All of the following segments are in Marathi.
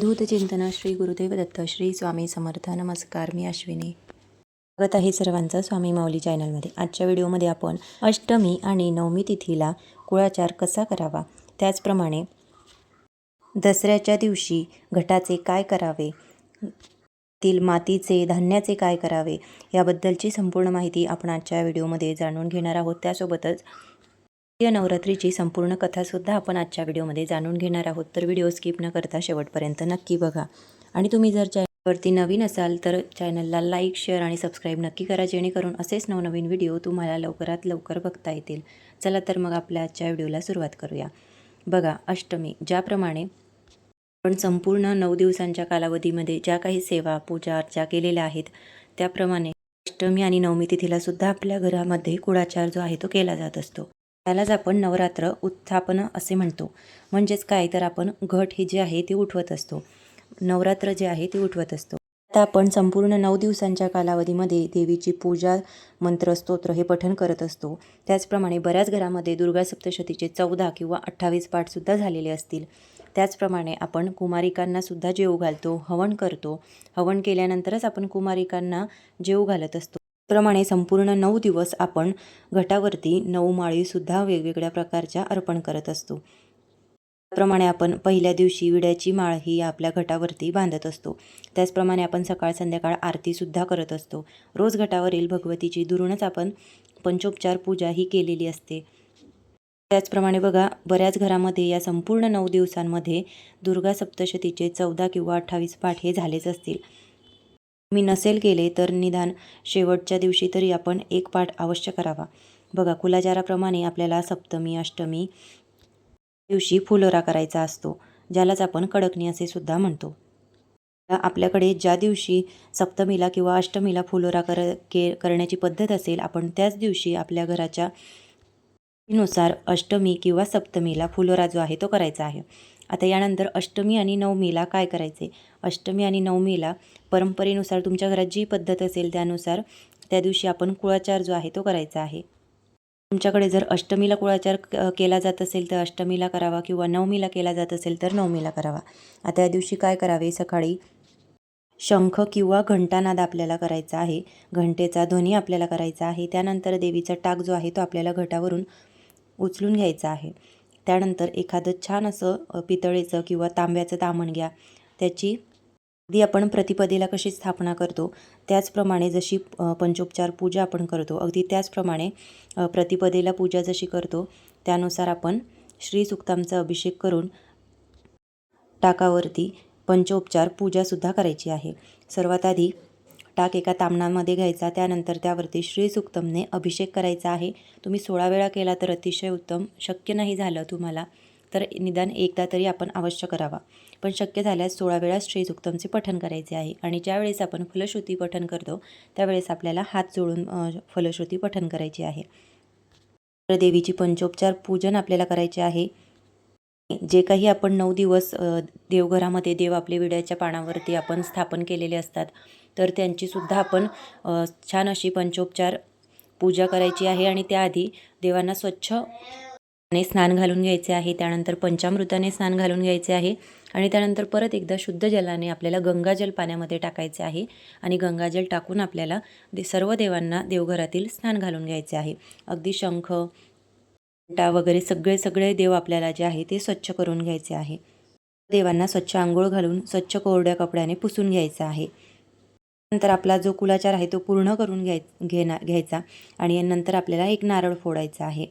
अवधूत चिंतना श्री गुरुदेव दत्त श्री स्वामी समर्थ. नमस्कार मी अश्विनी. स्वागत आहे सर्वांचं स्वामी माऊली चॅनलमध्ये. आजच्या व्हिडिओमध्ये आपण अष्टमी आणि नवमी तिथीला कुळाचार कसा करावा? त्याचप्रमाणे दसऱ्याच्या दिवशी घटाचे काय करावे? तील मातीचे धान्याचे काय करावे? याबद्दलची संपूर्ण माहिती आपण आजच्या व्हिडिओमध्ये जाणून घेणार आहोत. त्यासोबतच या नवरात्रीची संपूर्ण कथासुद्धा आपण आजच्या व्हिडिओमध्ये जाणून घेणार आहोत. तर व्हिडिओ स्किप न करता शेवटपर्यंत नक्की बघा. आणि तुम्ही जर चॅनलवरती नवीन असाल तर चॅनलला लाईक शेअर आणि सबस्क्राईब नक्की करा जेणेकरून असेच नवनवीन व्हिडिओ तुम्हाला लवकरात लवकर बघता येतील. चला तर मग आपल्या आजच्या व्हिडिओला सुरुवात करूया. बघा अष्टमी. ज्याप्रमाणे आपण संपूर्ण नऊ दिवसांच्या कालावधीमध्ये ज्या काही सेवा पूजा अर्चा केलेल्या आहेत त्याप्रमाणे अष्टमी आणि नवमी तिथीला सुद्धा आपल्या घरामध्ये कुळाचार जो आहे तो केला जात असतो. त्यालाच आपण नवरात्र उत्थापन असे म्हणतो. म्हणजेच काय? तर आपण घट हे जे आहे ते उठवत असतो. नवरात्र जे आहे ते उठवत असतो. आता आपण संपूर्ण नऊ दिवसांच्या कालावधीमध्ये देवीची पूजा मंत्र स्तोत्र हे पठण करत असतो. त्याचप्रमाणे बऱ्याच घरामध्ये दुर्गा सप्तशतीचे चौदा किंवा अठ्ठावीस पाठसुद्धा झालेले असतील. त्याचप्रमाणे आपण कुमारिकांना सुद्धा जेव घालतो हवन करतो. हवन केल्यानंतरच आपण कुमारिकांना जेव घालत असतो. प्रमाणे संपूर्ण नऊ दिवस आपण घटावरती नऊ माळीसुद्धा वेगवेगळ्या प्रकारच्या अर्पण करत असतो. त्याप्रमाणे आपण पहिल्या दिवशी विड्याची माळ ही आपल्या घटावरती बांधत असतो. त्याचप्रमाणे आपण सकाळ संध्याकाळ आरतीसुद्धा करत असतो. रोज घटावरील भगवतीची दुरूनच आपण पंचोपचार पूजा ही केलेली असते. त्याचप्रमाणे बघा बऱ्याच घरामध्ये या संपूर्ण नऊ दिवसांमध्ये दुर्गा सप्तशतीचे चौदा किंवा अठ्ठावीस पाठ हे झालेच असतील. मी नसेल केले तर निदान शेवटच्या दिवशी तरी आपण एक पाठ अवश्य करावा. बघा कुलाचाराप्रमाणे आपल्याला सप्तमी अष्टमी दिवशी फुलोरा करायचा असतो ज्यालाच आपण कडकणी असे सुद्धा म्हणतो. आपल्याकडे ज्या दिवशी सप्तमीला किंवा अष्टमीला फुलोरा कर के करण्याची पद्धत असेल आपण त्याच दिवशी आपल्या घराच्या नुसार अष्टमी किंवा सप्तमीला फुलोरा जो आहे तो करायचा आहे. आता यानंतर अष्टमी आणि नवमीला काय करायचे? अष्टमी आणि नवमीला परंपरेनुसार तुमच्या घरात जी पद्धत असेल त्यानुसार त्या दिवशी आपण कुळाचार जो आहे तो करायचा आहे. तुमच्याकडे जर अष्टमीला कुळाचार केला जात असेल तर अष्टमीला करावा किंवा नवमीला केला जात असेल तर नवमीला करावा. आता या दिवशी काय करावे? सकाळी शंख किंवा घंटानाद आपल्याला करायचा आहे. घंटेचा ध्वनी आपल्याला करायचा आहे. त्यानंतर देवीचा टाक जो आहे तो आपल्याला घटावरून उचलून घ्यायचं आहे. त्यानंतर एखादं छान असं पितळेचं किंवा तांब्याचं तामण घ्या. त्याची अगदी आपण प्रतिपदेला कशी स्थापना करतो त्याचप्रमाणे जशी पंचोपचार पूजा आपण करतो अगदी त्याचप्रमाणे प्रतिपदेला पूजा जशी करतो त्यानुसार आपण श्री सुक्तामचा अभिषेक करून टाकावरती पंचोपचार पूजासुद्धा करायची आहे. सर्वात आधी टाक एका तामणामध्ये घ्यायचा त्यानंतर त्यावरती श्रीसुक्तमने अभिषेक करायचा आहे. तुम्ही सोळा वेळा केला तर अतिशय उत्तम. शक्य नाही झालं तुम्हाला तर निदान एकदा तरी आपण अवश्य करावा. पण शक्य झाल्यास सोळा वेळा श्रीसुक्तमचे पठण करायचे आहे. आणि ज्यावेळेस आपण फलश्रुती पठण करतो त्यावेळेस आपल्याला हात जोडून फलश्रुती पठण करायची आहे. तर देवीची पंचोपचार पूजन आपल्याला करायचे आहे. जे काही आपण नऊ दिवस देवघरामध्ये देव आपले विड्याच्या पानावरती आपण स्थापन केलेले असतात तर त्यांचीसुद्धा आपण छान अशी पंचोपचार पूजा करायची आहे आणि त्याआधी देवांना स्वच्छ स्नान घालून घ्यायचे आहे. त्यानंतर पंचामृताने स्नान घालून घ्यायचे आहे. आणि त्यानंतर परत एकदा शुद्ध जलाने आपल्याला गंगाजल पाण्यामध्ये टाकायचे आहे आणि गंगाजल टाकून आपल्याला दे सर्व देवांना देवघरातील स्नान घालून घ्यायचे आहे. अगदी शंख टा वगैरे सगळे सगळे देव आपल्याला जे आहे ते स्वच्छ करून घ्यायचे आहे. देवांना स्वच्छ आंघोळ घालून स्वच्छ कोरड्या कपड्याने पुसून घ्यायचं आहे. नंतर आपला जो कुलाचार आहे तो पूर्ण करून घ्याय घेना घ्यायचा आणि नंतर आपल्याला एक नारळ फोडायचा आहे.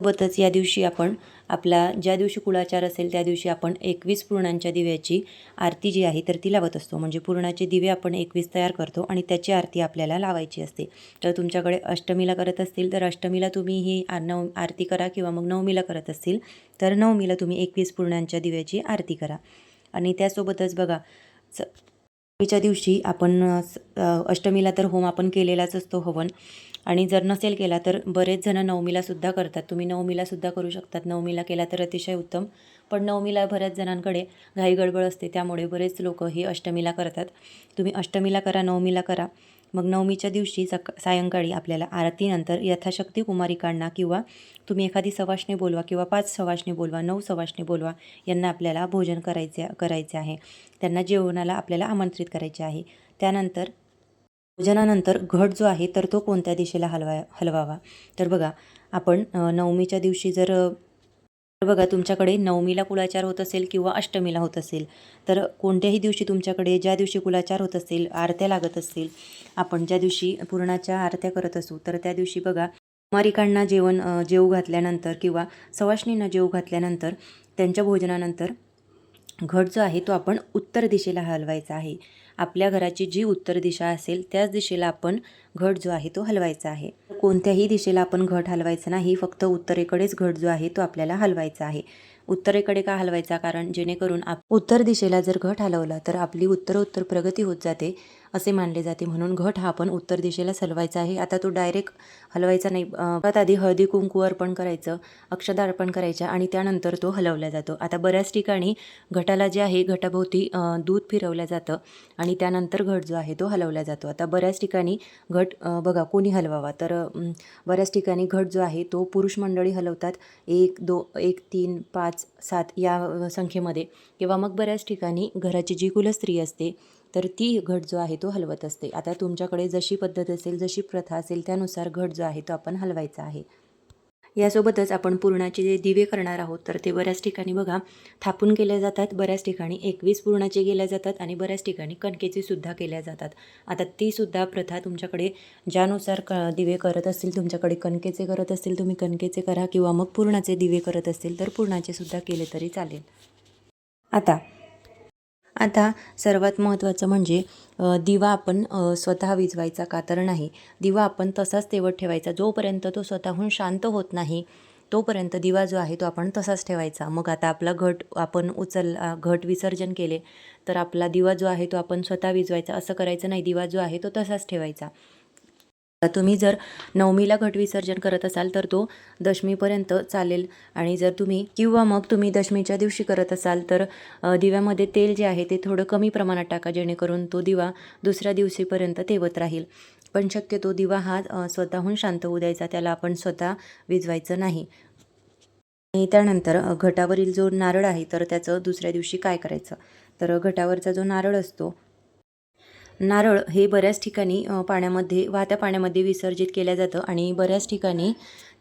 सोबतच या दिवशी आपण आपला ज्या दिवशी कुळाचार असेल त्या दिवशी आपण एकवीस पूर्णांच्या दिव्याची आरती जी आहे तर ती लावत असतो. म्हणजे पूर्णाचे दिवे आपण एकवीस तयार करतो आणि त्याची आरती आपल्याला लावायची असते. तर तुमच्याकडे अष्टमीला करत असतील तर अष्टमीला तुम्ही ही नव आरती करा किंवा मग नवमीला करत असतील तर नवमीला तुम्ही एकवीस पूर्णांच्या दिव्याची आरती करा. आणि त्यासोबतच बघा स च्या दिवशी आपण अष्टमीला तर होम आपण केलेलाच असतो हवन. आणि जर नसेल केला तर बरेच जण नवमीलासुद्धा करतात. तुम्ही नवमीलासुद्धा करू शकतात. नवमीला केला तर अतिशय उत्तम. पण नवमीला बऱ्याच जणांकडे घाई गडबड असते. त्यामुळे बरेच लोक हे अष्टमीला करतात. तुम्ही अष्टमीला करा नवमीला करा. मग नवमीच्या दिवशी सक सायंकाळी आपल्याला आरतीनंतर यथाशक्ती कुमारिकांना किंवा तुम्ही एखादी सवाशने बोलवा किंवा पाच सवाशने बोलवा नऊ सवाशने बोलवा यांना आपल्याला भोजन करायचे करायचे आहे. त्यांना जेवणाला आपल्याला आमंत्रित करायचे आहे. त्यानंतर भोजनानंतर घट जो आहे तर तो कोणत्या दिशेला हलवा हलवावा? तर बघा आपण नवमीच्या दिवशी जर तर बघा तुमच्याकडे नवमीला कुलाचार होत असेल किंवा अष्टमीला होत असेल तर कोणत्याही दिवशी तुमच्याकडे ज्या दिवशी कुलाचार होत असेल आरत्या लागत असतील आपण ज्या दिवशी पूर्णाच्या आरत्या करत असू तर त्या दिवशी बघा कुमारिकांना जेवण जेव घातल्यानंतर किंवा सवाष्णींना जेव घातल्यानंतर त्यांच्या भोजनानंतर घट जो आहे तो आपण उत्तर दिशेला हलवायचा आहे. आपल्या घराची जी उत्तर दिशा असेल त्याच दिशेला आपण घट जो आहे तो हलवायचा आहे. कोणत्याही दिशेला आपण घट हलवायचा नाही फक्त उत्तरेकडेच घट जो आहे तो आपल्याला हलवायचा आहे. उत्तरेकडे का हलवायचा? कारण जेणेकरून आप उत्तर दिशेला जर घट हलवला तर आपली उत्तरोत्तर प्रगती होत जाते. असे मानले जाते. म्हणून घट हा आपण उत्तर दिशेला हलवायचा आहे. आता तो डायरेक्ट हलवायचा नाही. परत आधी हळदी कुंकू अर्पण करायचं अक्षदा अर्पण करायच्या आणि त्यानंतर तो हलवला जातो. आता बऱ्याच ठिकाणी घटाला जे आहे घटाभोवती दूध फिरवलं जातं आणि त्यानंतर घट जो आहे तो हलवला जातो. आता बऱ्याच ठिकाणी घट बघा कोणी हलवावा? तर बऱ्याच ठिकाणी घट जो आहे तो पुरुष मंडळी हलवतात. एक दो एक तीन पाच सात या संख्येमध्ये. किंवा मग बऱ्याच ठिकाणी घराची जी कुलस्त्री असते तर ती घट जो आहे तो हलवत असते. आता तुमच्याकडे जशी पद्धत असेल जशी प्रथा असेल त्यानुसार घट जो आहे तो आपण हलवायचा आहे. यासोबतच आपण पूर्णाचे जे दिवे करणार आहोत तर ते बऱ्याच ठिकाणी बघा थापून केल्या जातात बऱ्याच ठिकाणी एकवीस पूर्णाचे केल्या जातात आणि बऱ्याच ठिकाणी कणकेचे सुद्धा केल्या जातात. आता ती सुद्धा प्रथा तुमच्याकडे ज्यानुसार क दिवे करत असतील तुमच्याकडे कणकेचे करत असतील तुम्ही कणकेचे करा किंवा मग पूर्णाचे दिवे करत असतील तर पूर्णाचे सुद्धा केले तरी चालेल. आता आता सर्वात महत्त्वाचं म्हणजे दिवा आपण स्वतः विजवायचा का तर नाही. दिवा आपण तसाच तेवत ठेवायचा. जोपर्यंत तो स्वतःहून शांत होत नाही तोपर्यंत दिवा जो आहे तो आपण तसाच ठेवायचा. मग आता आपला घट आपण उचल घट विसर्जन केले तर आपला दिवा जो आहे तो आपण स्वतः विजवायचा. असं करायचं नाही. दिवा जो आहे तो तसाच ठेवायचा. तुम्ही जर नवमीला घट विसर्जन करत असाल तर तो दशमीपर्यंत चालेल. आणि जर तुम्ही किंवा मग तुम्ही दशमीच्या दिवशी करत असाल तर दिव्यामध्ये तेल जे आहे ते थोडं कमी प्रमाणात टाका जेणेकरून तो दिवा दुसऱ्या दिवशीपर्यंत तेवत राहील. पण शक्यतो दिवा हा स्वतःहून शांत होऊ द्यायचा त्याला आपण स्वतः विजवायचं नाही. आणि त्यानंतर घटावरील जो नारळ आहे तर त्याचं दुसऱ्या दिवशी काय करायचं? तर घटावरचा जो नारळ असतो नारळ हे बऱ्याच ठिकाणी पाण्यामध्ये वाहत्या पाण्यामध्ये विसर्जित केलं जातं आणि बऱ्याच ठिकाणी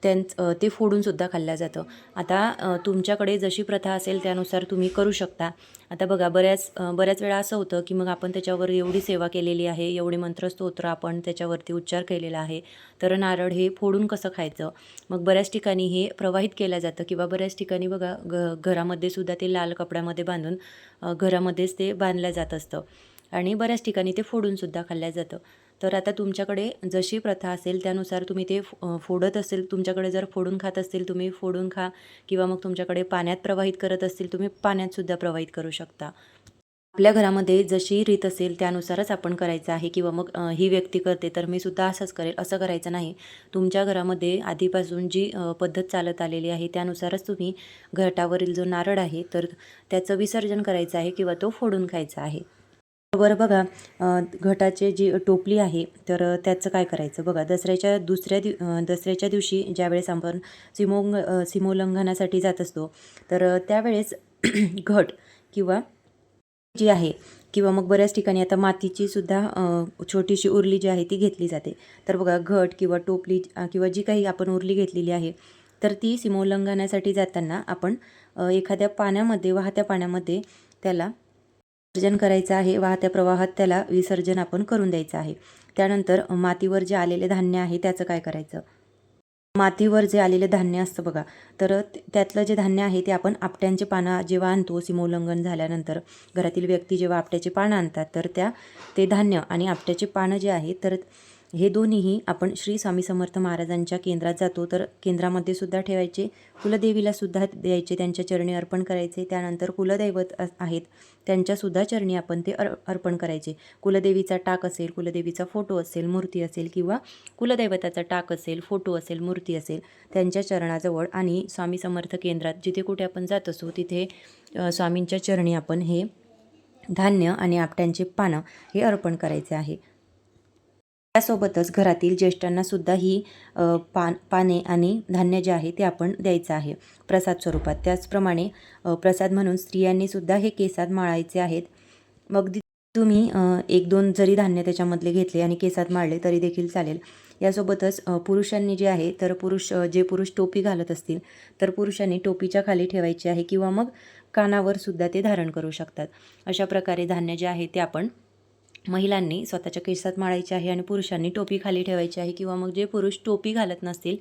त्यां ते फोडूनसुद्धा खाल्लं जातं. आता तुमच्याकडे जशी प्रथा असेल त्यानुसार तुम्ही करू शकता. आता बघा बऱ्याच बऱ्याच वेळा असं होतं की मग आपण त्याच्यावर एवढी सेवा केलेली आहे एवढे मंत्रस्तोत्र आपण त्याच्यावरती उच्चार केलेला आहे तर नारळ हे फोडून कसं खायचं? मग बऱ्याच ठिकाणी हे प्रवाहित केलं जातं किंवा बऱ्याच ठिकाणी बघा घ घरामध्ये सुद्धा ते लाल कपड्यामध्ये बांधून घरामध्येच ते बांधलं जात असतं. आणि बऱ्याच ठिकाणी ते फोडूनसुद्धा खाल्लं जातं. तर आता तुमच्याकडे जशी प्रथा असेल त्यानुसार तुम्ही ते फोडत असेल तुमच्याकडे जर फोडून खात असतील तुम्ही फोडून खा किंवा मग तुमच्याकडे पाण्यात प्रवाहित करत असतील तुम्ही पाण्यातसुद्धा प्रवाहित करू शकता. आपल्या घरामध्ये जशी रीत असेल त्यानुसारच आपण करायचं आहे किंवा मग ही व्यक्ती करते तर मी सुद्धा असंच करेल असं करायचं नाही. तुमच्या घरामध्ये आधीपासून जी पद्धत चालत आलेली आहे त्यानुसारच तुम्ही घटावरील जो नारळ आहे तर त्याचं विसर्जन करायचं आहे किंवा तो फोडून खायचा आहे. बरं बघा घटाचे जी टोपली आहे तर त्याचं काय करायचं? बघा दसऱ्याच्या दुसऱ्या दिव दसऱ्याच्या दिवशी ज्यावेळेस आपण सीमोंग सीमोल्लंघनासाठी जात असतो तर त्यावेळेस घट किंवा जी आहे किंवा मग बऱ्याच ठिकाणी आता मातीची सुद्धा छोटीशी उरली जी आहे ती घेतली जाते. तर बघा घट किंवा टोपली किंवा जी काही आपण उरली घेतलेली आहे तर ती सीमोल्लंघनासाठी जाताना आपण एखाद्या पाण्यामध्ये वाहत्या पाण्यामध्ये त्याला विसर्जन करायचं आहे वाहत्या प्रवाहात त्याला विसर्जन आपण करून द्यायचं आहे. त्यानंतर मातीवर जे आलेले धान्य आहे त्याचं काय करायचं? मातीवर जे आलेले धान्य असतं बघा तर त्यातलं जे धान्य आहे ते आपण आपट्यांचे पानं जेव्हा आणतो सीमोल्लंघन झाल्यानंतर घरातील व्यक्ती जेव्हा आपट्याचे पानं आणतात तर त्या ते धान्य आणि आपट्याचे पानं जे आहे तर हे दोन्हीही आपण श्री स्वामी समर्थ महाराजांच्या केंद्रात जातो. तर केंद्रामध्ये सुद्धा ठेवायचे कुलदेवीला सुद्धा द्यायचे त्यांच्या चरणी अर्पण करायचे त्यानंतर कुलदैवत आहेत त्यांच्यासुद्धा चरणी आपण ते अर अर्पण करायचे. कुलदेवीचा टाक असेल कुलदेवीचा फोटो असेल मूर्ती असेल किंवा कुलदैवताचा टाक असेल फोटो असेल मूर्ती असेल त्यांच्या चरणाजवळ आणि स्वामी समर्थ केंद्रात जिथे कुठे आपण जात असू तिथे स्वामींच्या चरणी आपण हे धान्य आणि आपट्यांचे पानं हे अर्पण करायचे आहे. त्यासोबतच घरातील ज्येष्ठांना सुद्धा ही पान पाने आणि धान्य जे आहे ते आपण द्यायचं आहे. प्रसाद स्वरूपात. त्याचप्रमाणे प्रसाद म्हणून स्त्रियांनी सुद्धा हे केसात माळायचे आहेत. मग तुम्ही एक दोन जरी धान्य त्याच्यामधले घेतले आणि केसात माळले तरी देखील चालेल. यासोबतच पुरुषांनी जे आहे तर पुरुष जे पुरुष टोपी घालत असतील तर पुरुषांनी टोपीच्या खाली ठेवायची आहे किंवा मग कानावर सुद्धा ते धारण करू शकतात. अशा प्रकारे धान्य जे आहे ते आपण महिलांनी स्वतःच्या केसात माळायचे आहे आणि पुरुषांनी टोपी खाली ठेवायची आहे किंवा मग जे पुरुष टोपी घालत नसतील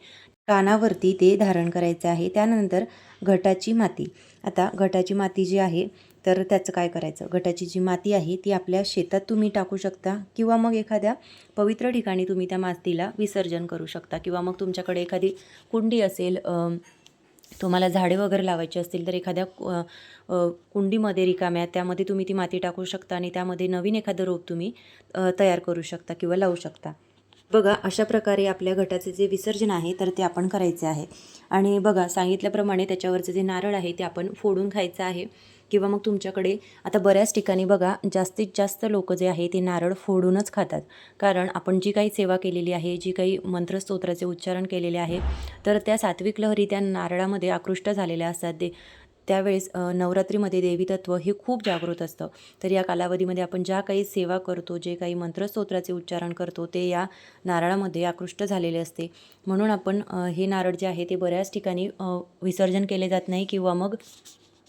कानावरती ते धारण करायचं आहे. त्यानंतर घटाची माती. आता घटाची माती जी आहे तर त्याचं काय करायचं? घटाची जी माती आहे ती आपल्या शेतात तुम्ही टाकू शकता किंवा मग एखाद्या पवित्र ठिकाणी तुम्ही त्या मातीला विसर्जन करू शकता किंवा मग तुमच्याकडे एखादी कुंडी असेल तुम्हाला झाडे वगैरे लावायची असतील तर एखाद्या कुंडीमध्ये रिकाम्या त्यामध्ये तुम्ही ती माती टाकू शकता आणि त्यामध्ये नवीन एखादं रोप तुम्ही तयार करू शकता किंवा लावू शकता. बघा अशा प्रकारे आपल्या घटाचे जे विसर्जन आहे तर ते आपण करायचे आहे. आणि बघा सांगितल्याप्रमाणे त्याच्यावरचं जे नारळ आहे ते आपण फोडून खायचं आहे. किंवा मग तुमच्याकडे आता बऱ्याच ठिकाणी बघा जास्तीत जास्त लोक जे आहे ते नारळ फोडूनच खातात. कारण आपण जी काही सेवा केलेली आहे जी काही मंत्रस्तोत्राचे उच्चारण केलेले आहे तर त्या सात्विक लहरी त्या नारळामध्ये आकृष्ट झालेल्या असतात. ते त्यावेळेस नवरात्रीमध्ये देवी तत्व हे खूप जागृत असतं. तर या कालावधीमध्ये आपण ज्या काही सेवा करतो जे काही मंत्रस्तोत्राचे उच्चारण करतो ते या नारळामध्ये आकृष्ट झालेले असते. म्हणून आपण हे नारळ जे आहे ते बऱ्याच ठिकाणी विसर्जन केले जात नाही किंवा मग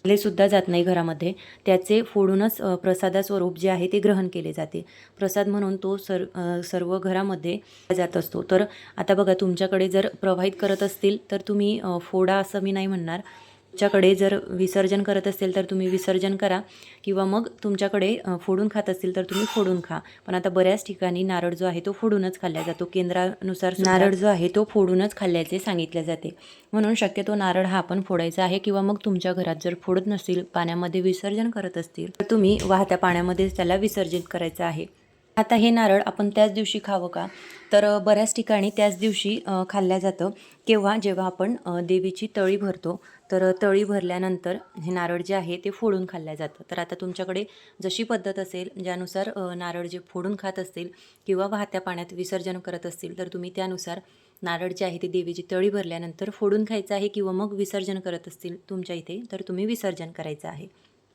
ले सुद्धा जात नाही घरामध्ये. त्याचे फोडूनच प्रसादास्वरूप जे आहे ते ग्रहण केले जाते. प्रसाद म्हणून तो सर सर्व घरामध्ये जात असतो. तर आता बघा तुमच्याकडे जर प्रवाहित करत असतील तर तुम्ही फोडा असं मी नाही म्हणणार. तुमच्याकडे जर विसर्जन करत असेल तर तुम्ही विसर्जन करा. किंवा मग तुमच्याकडे फोडून खात असतील तर तुम्ही फोडून खा. पण आता बऱ्याच ठिकाणी नारळ जो आहे तो फोडूनच खाल्ला जातो. केंद्रानुसार नारळ जो आहे तो फोडूनच खाल्ल्याचे सांगितले जाते. म्हणून शक्यतो नारळ हा आपण फोडायचा आहे. किंवा मग तुमच्या घरात जर फोडत नसतील पाण्यामध्ये विसर्जन करत असतील तर तुम्ही वाहत्या पाण्यामध्येच त्याला विसर्जित करायचं आहे. आता हे नारळ आपण त्याच दिवशी खावं का? तर बऱ्याच ठिकाणी त्याच दिवशी खाल्ल्या जातं. केव्हा? जेव्हा आपण देवीची तळी भरतो तर तळी भरल्यानंतर हे नारळ जे आहे ते फोडून खाल्लं जातं. तर आता तुमच्याकडे जशी पद्धत असेल ज्यानुसार नारळ जे फोडून खात असतील किंवा वाहत्या पाण्यात विसर्जन करत असतील तर तुम्ही त्यानुसार नारळ जे आहे ते देवीची तळी भरल्यानंतर फोडून खायचं आहे किंवा मग विसर्जन करत असतील तुमच्या इथे तर तुम्ही विसर्जन करायचं आहे.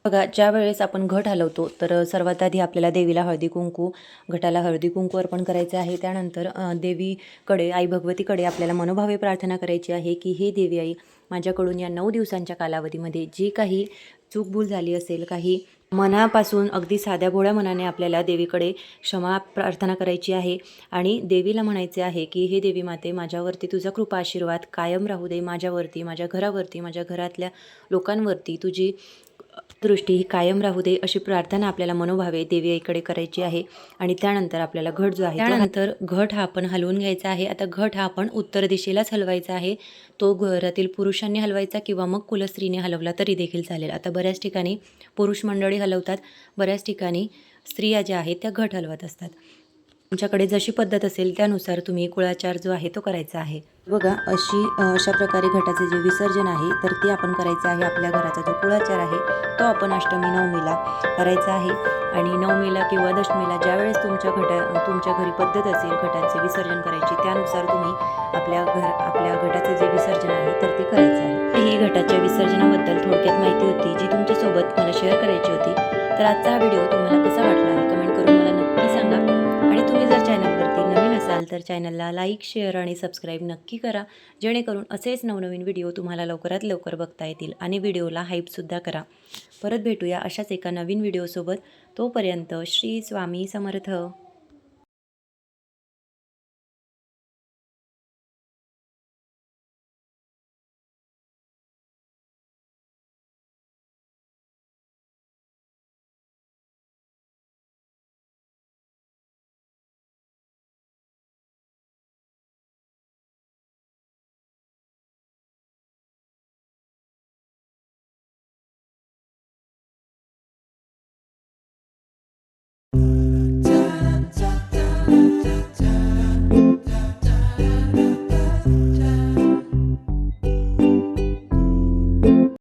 बघा ज्या वेळेस आपण घट हलवतो तर सर्वात आधी आपल्याला देवीला हळदी कुंकू घटाला हळदी कुंकू अर्पण करायचं आहे. त्यानंतर देवीकडे आई भगवतीकडे आपल्याला मनोभावे प्रार्थना करायची आहे की हे देवी आई माझ्याकडून या नऊ दिवसांच्या कालावधीमध्ये जी काही चूकभूल झाली असेल काही मनापासून अगदी साध्या भोळ्या मनाने आपल्याला देवीकडे क्षमा प्रार्थना करायची आहे आणि देवीला म्हणायचे आहे की हे देवी माते माझ्यावरती तुझा कृपा आशीर्वाद कायम राहू दे. माझ्यावरती माझ्या घरावरती माझ्या घरातल्या लोकांवरती तुझी दृष्टी ही कायम राहू दे अशी प्रार्थना आपल्याला मनोभावे देवी आईकडे करायची आहे. आणि त्यानंतर आपल्याला घट जो आहे त्यानंतर घट हा आपण हलवून घ्यायचा आहे. आता घट हा आपण उत्तर दिशेलाच हलवायचा आहे. तो घरातील पुरुषांनी हलवायचा किंवा मग कुलस्त्रीने हलवला तरी देखील चालेल. आता बऱ्याच ठिकाणी पुरुष मंडळी हलवतात. बऱ्याच ठिकाणी स्त्रिया ज्या आहेत त्या घट हलवत असतात. तुमच्याकडे जशी पद्धत असेल त्यानुसार तुम्ही कुळाचार जो आहे तो करायचा आहे. बघा अशी अशा प्रकारे घटाचे जे विसर्जन आहे तर ते आपण करायचं आहे आपल्या घराचा जो कुळाचार आहे तो आपण अष्टमी नवमीला करायचा आहे. आणि नवमीला किंवा दशमीला ज्यावेळेस तुमच्या घटा तुमच्या घरी पद्धत असेल घटाचे विसर्जन करायची त्यानुसार तुम्ही आपल्या घर आपल्या घटाचे जे विसर्जन आहे तर ते करायचं आहे. ही घटाच्या विसर्जनाबद्दल थोडक्यात माहिती होती जी तुमच्यासोबत मला शेअर करायची होती. तर आजचा हा व्हिडिओ तुम्हाला कसा वाटला? तर चॅनलला लाईक शेअर आणि सबस्क्राईब नक्की करा. जेणेकरून असेच नवनवीन व्हिडिओ तुम्हाला लवकरात लवकर बघता येतील आणि व्हिडिओला हाईपसुद्धा करा. परत भेटूया अशाच एका नवीन व्हिडिओसोबत तोपर्यंत श्री स्वामी समर्थ.